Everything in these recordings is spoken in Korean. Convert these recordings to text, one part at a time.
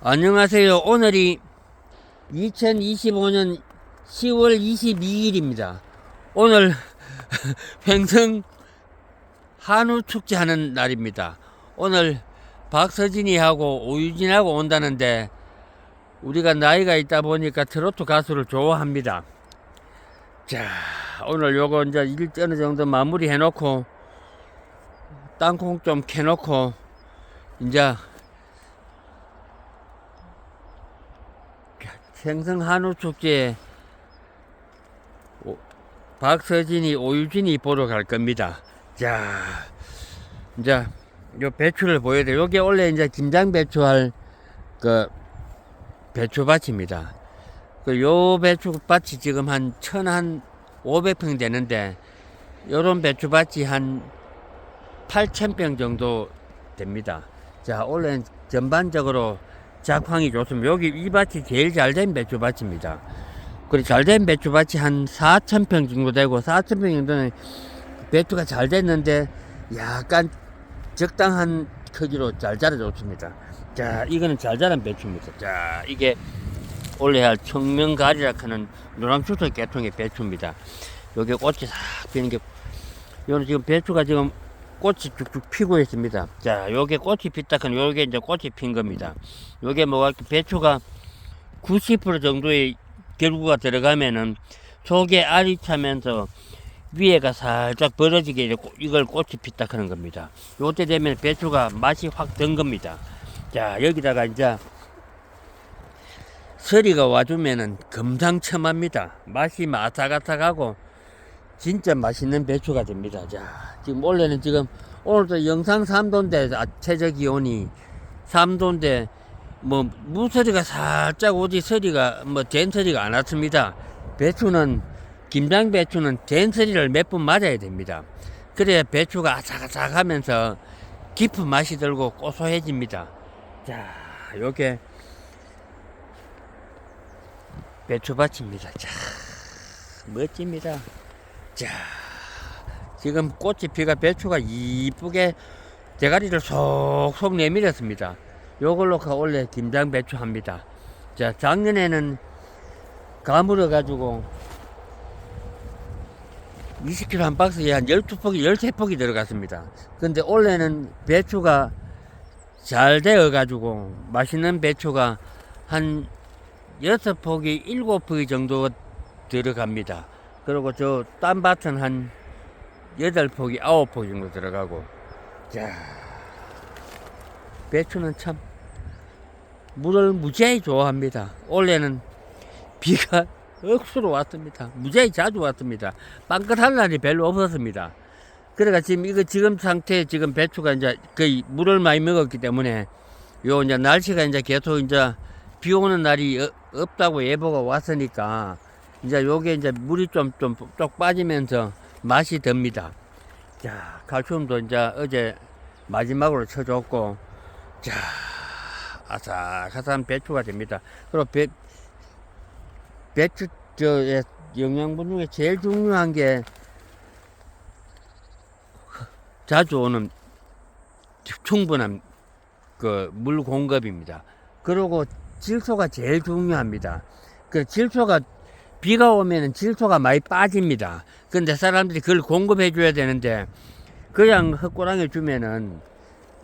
안녕하세요. 오늘이 2025년 10월 22일입니다. 오늘 횡성 한우 축제 하는 날입니다. 오늘 박서진이하고 오유진하고 온다는데 우리가 나이가 있다 보니까 트로트 가수를 좋아합니다. 자, 오늘 요거 이제 일 어느 정도 마무리 해놓고 땅콩 좀 캐놓고 이제 생성 한우 축제에 오- 박서진이 오유진이 보러 갈 겁니다. 자, 이제 요 배추를 보여드려. 요게 원래 이제 김장 배추 할 그 배추밭입니다. 그 요 배추밭이 지금 한 천한 500평 되는데 요런 배추밭이 한 8,000평 정도 됩니다. 자, 원래 전반적으로 작황이 좋습니다. 여기 이 밭이 제일 잘 된 배추밭입니다. 그리고 잘된 배추밭이 한 4,000평 정도 되고 4,000평 정도는 배추가 잘 됐는데 약간 적당한 크기로 잘 자라줬습니다. 자, 이거는 잘 자란 배추입니다. 자, 이게 원래 할 청명가리라 하는 노란수소 계통의 배추입니다. 여기 꽃이 싹 피는 게, 요는 지금 배추가 지금 꽃이 쭉쭉 피고 있습니다. 자, 요게 꽃이 피다 한 요게 이제 꽃이 핀 겁니다. 요게 뭐가 배추가 90% 정도의 결구가 들어가면은 속에 알이 차면서 위에가 살짝 벌어지게 이걸 꽃이 피다 하는 겁니다. 요때 되면 배추가 맛이 확 든 겁니다. 자, 여기다가 이제 서리가 와주면은 금상첨화입니다. 맛이 마사가삭하고 진짜 맛있는 배추가 됩니다. 자, 지금 원래는 지금 오늘도 영상 3도인데 아, 최저 기온이 3도인데 뭐 무서리가 살짝 오지 서리가 뭐 젠서리가 안 왔습니다. 배추는 김장 배추는 젠서리를 몇 번 맞아야 됩니다. 그래야 배추가 아삭아삭하면서 깊은 맛이 들고 고소해집니다. 자, 요게 배추밭입니다. 자, 멋집니다. 자, 지금 꽃이 피가 배추가 이쁘게 대가리를 속속 내밀었습니다. 요걸로 가 원래 김장 배추 합니다. 자, 작년에는 가물어 가지고 20kg 한 박스에 한 12폭이, 13폭이 들어갔습니다. 근데 올해는 배추가 잘 되어 가지고 맛있는 배추가 한 여섯 폭이 일곱 폭이 정도 들어갑니다. 그리고 저 딴 밭은 한 여덟 폭이 아홉 폭 정도 들어가고 자 배추는 참 물을 무지하게 좋아합니다. 올해는 비가 억수로 왔습니다. 무지하게 자주 왔습니다. 빵긋한 날이 별로 없었습니다. 그래가 지금 이거 지금 상태 지금 배추가 이제 거의 물을 많이 먹었기 때문에 요 이제 날씨가 이제 계속 이제 비 오는 날이 어- 없다고 예보가 왔으니까 이제 요게 이제 물이 좀 좀 쪽 빠지면서 맛이 듭니다. 자, 칼슘도 이제 어제 마지막으로 쳐줬고 자, 아삭아삭한 배추가 됩니다. 그리고 배, 배추 저 예, 영양분 중에 제일 중요한 게 자주 오는 충분한 그 물 공급입니다. 그리고 질소가 제일 중요합니다. 그 질소가 비가 오면은 질소가 많이 빠집니다. 근데 사람들이 그걸 공급해 줘야 되는데 그냥 헛고랑해 주면은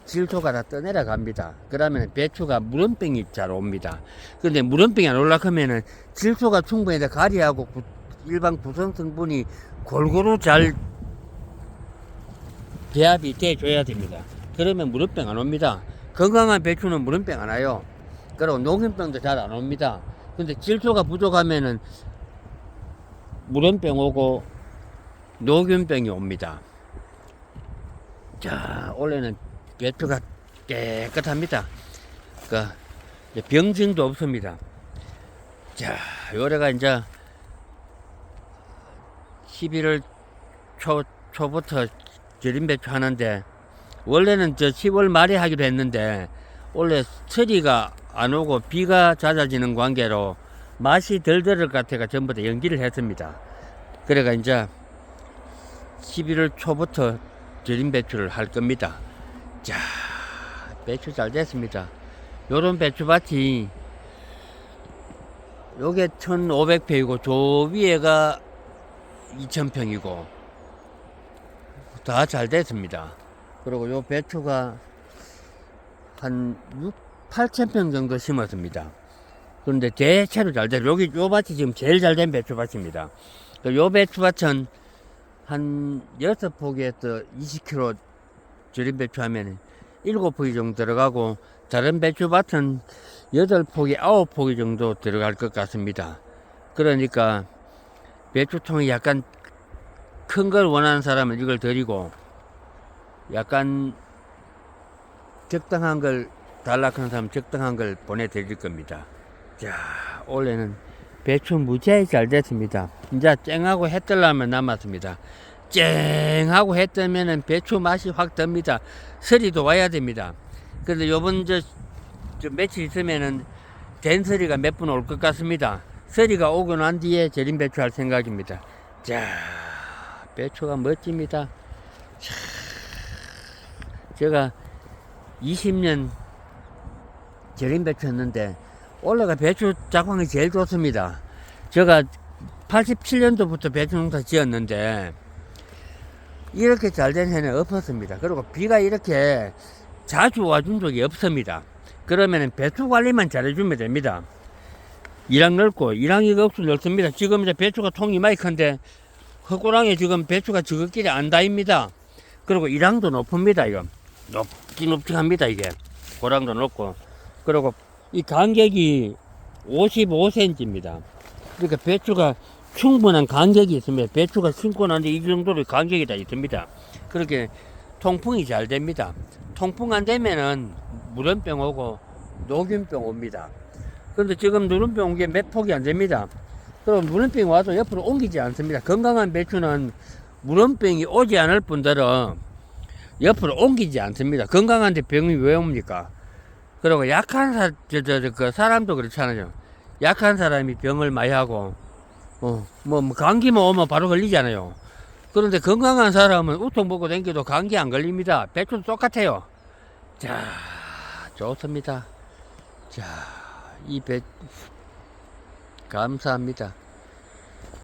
질소가 다 떠내려 갑니다. 그러면 배추가 물원병이 잘 옵니다. 근데 물원병이 안 올라가면은 질소가 충분히 다 가리하고 구- 일반 구성 성분이 골고루 잘 배합이 돼 줘야 됩니다. 그러면 물원병 안 옵니다. 건강한 배추는 물원병 안 와요. 그리고 녹균병도 잘 안 옵니다. 근데 질소가 부족하면은 물원병 오고 녹균병이 옵니다. 자, 올해는 배추가 깨끗합니다. 그 이제 병증도 없습니다. 자, 요래가 이제 11월 초 초부터 절임 배추 하는데 원래는 저 10월 말에 하기로 했는데 원래 서리가 안 오고 비가 잦아지는 관계로 맛이 덜 들을 것 같아가 전부 다 연기를 했습니다. 그래가 이제 11월 초부터 절임 배추를 할 겁니다. 자, 배추 잘 됐습니다. 요런 배추밭이 요게 1500평이고 저 위에가 2000평이고 다 잘 됐습니다. 그리고 요 배추가 한 6, 8000평 정도 심었습니다. 그런데 대체로 잘 돼. 여기 요 밭이 지금 제일 잘 된 배추밭입니다. 그요 배추밭은 한 6폭에서 20kg 절임 배추 하면 7폭이 정도 들어가고 다른 배추밭은 8폭이 9폭이 정도 들어갈 것 같습니다. 그러니까 배추통이 약간 큰 걸 원하는 사람은 이걸 드리고 약간 적당한 걸 달락하는 사람 적당한 걸 보내드릴 겁니다. 자, 올해는 배추 무지하게 잘 됐습니다. 이제 쨍하고 해 뜨려면 남았습니다. 쨍하고 해 뜨면은 배추 맛이 확 듭니다. 서리도 와야 됩니다. 근데 요번 저, 저 며칠 있으면은 된 서리가 몇 분 올 것 같습니다. 서리가 오고 난 뒤에 절임 배추 할 생각입니다. 자, 배추가 멋집니다. 자, 제가 20년 절임 배추 했는데 올해가 배추 작황이 제일 좋습니다. 제가 87년도부터 배추 농사 지었는데 이렇게 잘 된 해는 없었습니다. 그리고 비가 이렇게 자주 와준 적이 없습니다. 그러면은 배추 관리만 잘해주면 됩니다. 이랑 넓고 이랑이가 없으면 넓습니다. 지금 이제 배추가 통이 많이 큰데 헛고랑에 지금 배추가 지극길이 안 다입니다. 그리고 이랑도 높습니다. 이거 높긴 높긴 이게 고랑도 높고 그리고 이 간격이 55cm입니다. 그러니까 배추가 충분한 간격이 있습니다. 배추가 난데 이 정도로 간격이 다 있습니다. 그렇게 통풍이 잘 됩니다. 통풍 안 되면은 물원병 오고 녹균병 옵니다. 그런데 지금 누른병 온 게 몇 폭이 안 됩니다. 그럼 물원병이 와도 옆으로 옮기지 않습니다. 건강한 배추는 물원병이 오지 않을 뿐더러 옆으로 옮기지 않습니다. 건강한데 병이 왜 옵니까? 그리고 약한 사, 저, 저, 저, 그 사람도 그렇잖아요. 약한 사람이 병을 많이 하고, 어, 뭐, 뭐 감기만 오면 바로 걸리잖아요. 그런데 건강한 사람은 우통 먹고 다니도 감기 안 걸립니다. 배추도 똑같아요. 자, 좋습니다. 자, 이 배, 감사합니다.